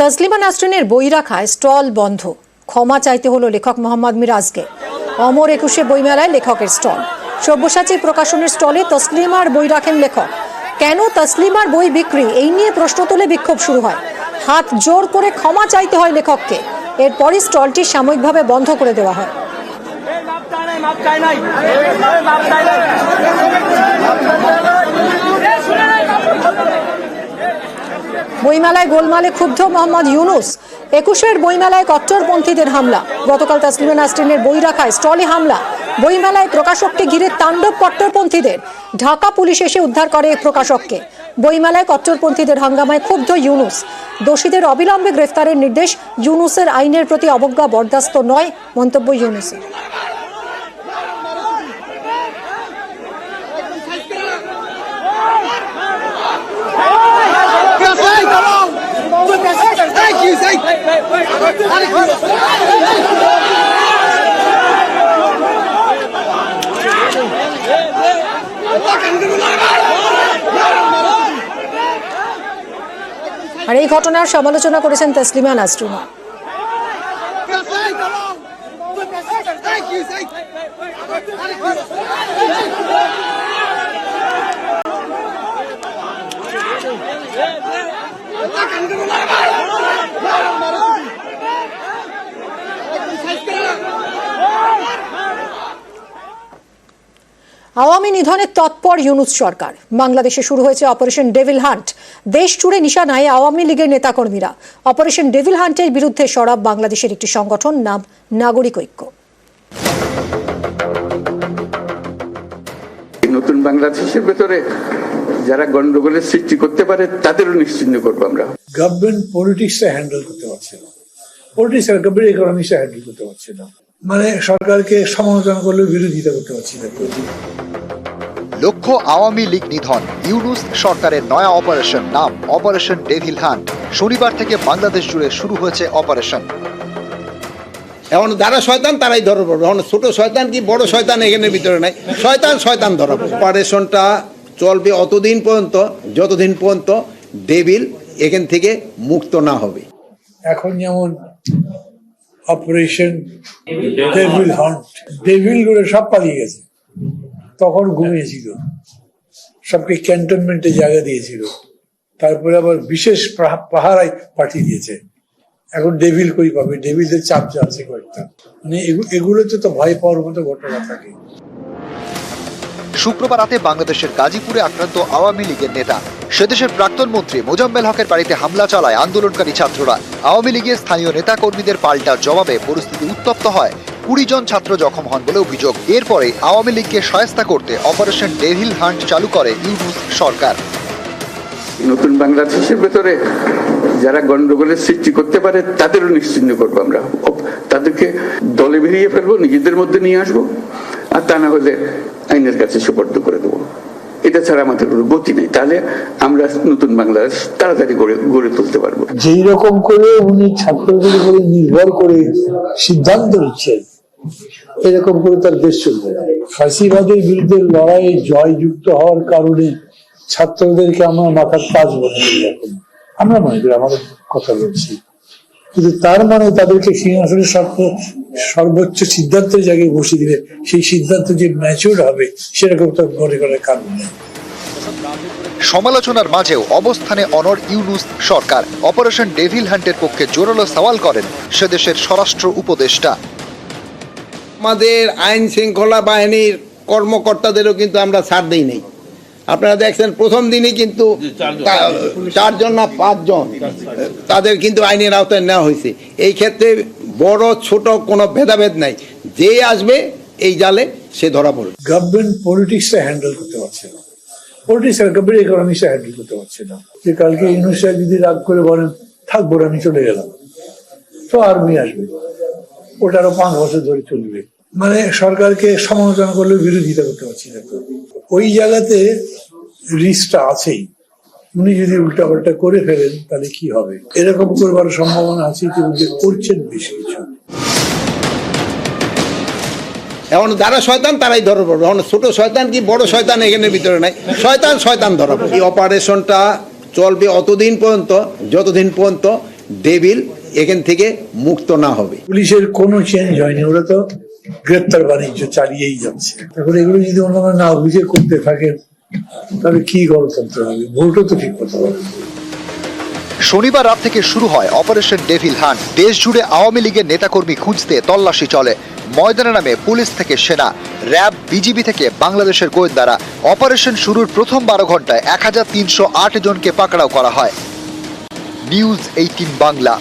তসলিমা নাসরিনের বই রাখায় স্টল বন্ধ। ক্ষমা চাইতে হলো লেখক মোহাম্মদ মিরাজকে। অমর একুশে বইমেলায় লেখকের স্টল। সব্যসাচী প্রকাশনের স্টলে তসলিমার বই রাখেন লেখক। কেন তসলিমার বই বিক্রি? এই নিয়ে প্রশ্ন তুলে বিক্ষোভ শুরু হয়। হাত জোর করে ক্ষমা চাইতে হয় লেখককে। এরপরই স্টলটি সাময়িকভাবে বন্ধ করে দেওয়া হয়। নাই মাপ চাই নাই এই মাপ চাই নাই বইমেলায় গোলমালে ক্ষুব্ধ মোহাম্মদ ইউনুস। একুশের বইমেলায় কট্টরপন্থীদের হামলা। গতকাল তাসলিমা নাসরিনের বই রাখায় স্টলে হামলা। বইমেলায় প্রকাশককে ঘিরে তাণ্ডব কট্টরপন্থীদের। ঢাকা পুলিশ এসে উদ্ধার করে প্রকাশককে। বইমেলায় কট্টরপন্থীদের হাঙ্গামায় ক্ষুব্ধ ইউনুস। দোষীদের অবিলম্বে গ্রেফতারের নির্দেশ। ইউনুসের আইনের প্রতি অবজ্ঞা বরদাস্ত নয় মন্তব্য ইউনুসের Thank you, thank you. আর এই ঘটনার সমালোচনা করেছেন Taslima Nasrina Thank you, thank you. Awami নিধনে তৎপর ইউনুস সরকার। বাংলাদেশে শুরু হয়েছে অপারেশন ডেভিল হান্ট। দেশ জুড়ে নিশানায় আওয়ামী লীগের নেতাকর্মীরা। অপারেশন ডেভিল হান্টের বিরুদ্ধে সরব বাংলাদেশের একটি সংগঠন নাম নাগরিক ঐক্য। নতুন বাংলাদেশের ভেতরে যারা গন্ডগোলের সৃষ্টি করতে পারে তাদেরও নিশ্চিন্ন করব আমরা। গভর্নমেন্ট পলিটিক্সটা হ্যান্ডেল করতে পারছে না। পলিটিক্স আর গভর্নমেন্ট ইকোনমিক্সটা হ্যান্ডেল করতে পারছে না। মানে সরকারকে সমালোচনা করলেও বিরোধিতা করতে পারছি না। লক্ষ্য আওয়ামী লীগ নিধন ইউনুস সরকারের নয়া অপারেশন নাম অপারেশন ডেভিল হান্ট শনিবার থেকে বাংলাদেশ জুড়ে শুরু হয়েছে অপারেশন এখন যারা শয়তান তারাই ধরা পড়বে। এখন ছোট শয়তান কি বড় শয়তান এখানে ভিতরে নাই? শয়তান শয়তান ধরা পড়বে। অপারেশনটা চলবে অতদিন পর্যন্ত যতদিন পর্যন্ত ডেভিল এখান থেকে মুক্ত না হবে। এখন যেমন অপারেশন ডেভিল হান্ট ডেভিল করে সব পালিয়ে গেছে। তখন ঘুমিয়েছিল। সবকে ক্যান্টনমেন্টে জায়গা দিয়েছিল। তারপরে আবার বিশেষ পাহা- পাহারায় পাঠিয়ে দিয়েছে। এখন ডেভিল কই পাবে? ডেভিলদের চাপ চাপছে কয়েকটা। মানে এগুলো এগুলোতে তো ভয় পাওয়ার মতো ঘটনা থাকে। শুক্রবার রাতে বাংলাদেশের গাজীপুরে আক্রান্ত আওয়ামী লীগের নেতা। সেদেশের প্রাক্তন মন্ত্রী মোজাম্মেল হকের বাড়িতে হামলা চালায় আন্দোলনকারী ছাত্ররা। আওয়ামী লীগের স্থানীয় নেতা কর্মীদের পাল্টা জবাবে পরিস্থিতি উত্তপ্ত হয়। কুড়ি জন ছাত্র জখম হন বলে অভিযোগ। এরপরে আওয়ামী লীগকে সহায়তা করতে অপারেশন ডেভিল হান্ট চালু করে ইউনুস সরকার। নতুন বাংলাদেশের ভেতরে যারা গন্ডগোলের সৃষ্টি করতে পারে, তাদেরও নিশ্চিন্ন করব আমরা। তাদেরকে দলে বেরিয়ে ফেলব, নিজেদের মধ্যে নিয়ে আসব। আর তা না হলে আইনের কাছে সুপর্দ করে দেবো। এটা ছাড়া আমাদের কোনো গতি নেই। তাহলে আমরা নতুন বাংলাদেশ তাড়াতাড়ি গড়ে গড়ে তুলতে পারব। যেই রকম করে উনি ছাত্রদের উপরে নির্ভর করে সিদ্ধান্ত নিচ্ছেন, এরকম করে তার দেশ চলবে ফাঁসিবাদের বিরুদ্ধে লড়াইয়ে জয়যুক্ত হওয়ার কারণে ছাত্রদেরকে আমরা মাথার দিই এখন। আমরা মনে করি আমাদের কথা বলছি। কিন্তু তার মানে তাদেরকে সিংহাসনের সর্ব- সর্বোচ্চ সিদ্ধান্তের জায়গায় বসিয়ে দিলে সেই সিদ্ধান্ত যে ম্যাচিউর হবে সেরকম তার মনে করার কারণ নেই। সমালোচনার মাঝেও অবস্থানে অনর ইউনুস সরকার অপারেশন ডেভিল হান্টের পক্ষে জোরালো সওয়াল করেন সেদেশের স্বরাষ্ট্র উপদেষ্টা। আমাদের আইন শৃঙ্খলা বাহিনীর কর্মকর্তাদেরও কিন্তু আমরা ছাড় দিই নেই। আপনারা দেখছেন প্রথম দিনই কিন্তু চারজন। না পাঁচজন তাদের কিন্তু আইনের আওতায় নেওয়া হয়েছে। এই ক্ষেত্রে বড় ছোট কোনো ভেদাভেদ নাই। যে আসবে এই জালে সে ধরা পড়বে। গভর্নমেন্ট পলিটিক্সটা হ্যান্ডেল করতে পারছে না। পলিটিক্স আর গভর্নমেন্ট ইকোনমিক্সটা হ্যান্ডেল করতে পারছে না। যে কালকে ইউনুসিয়া যদি রাগ করে বলেন থাকব না, আমি চলে গেলাম। তো আর্মি আসবে। ওটা আরও পাঁচ বছর ধরে চলবে। মানে সরকারকে সমালোচনা করলেও বিরোধিতা করতে পারছি না। তো। ওই জায়গাতে রিস্কটা আছেই। উনি যদি উল্টাপাল্টা করে ফেলেন তাহলে কি হবে? এরকম করবার সম্ভাবনা আছে ইতিমধ্যে করছেন বেশ কিছু? এখন যারা শয়তান তারাই ধরা পড়বে এখন ছোট শয়তান কি বড় শয়তান এখানে ভিতরে নাই? শয়তান শয়তান ধরা পড়বে এই অপারেশনটা চলবে অতদিন পর্যন্ত যতদিন পর্যন্ত ডেভিল এখান থেকে মুক্ত না হবে। পুলিশের কোনো চেঞ্জ হয়নি। ওরা তো গ্রেপ্তার বাণিজ্য চালিয়েই যাচ্ছে। এখন এগুলো যদি অন্যান্য না বুঝে করতে থাকে তাহলে কি গণতন্ত্র হবে? ভোটও তো ঠিক করতে পারবে শনিবার রাত থেকে শুরু হয় অপারেশন ডেভিল হান্ট। দেশ জুড়ে আওয়ামী লীগের নেতাকর্মী খুঁজতে তল্লাশি চলে। ময়দানে নামে পুলিশ থেকে সেনা। র্যাব, বিজিবি থেকে বাংলাদেশের গোয়েন্দারা। অপারেশন শুরুর প্রথম বারো ঘন্টায় এক হাজার তিনশো আট জনকে পাকড়াও করা হয়। News eighteen Bangla.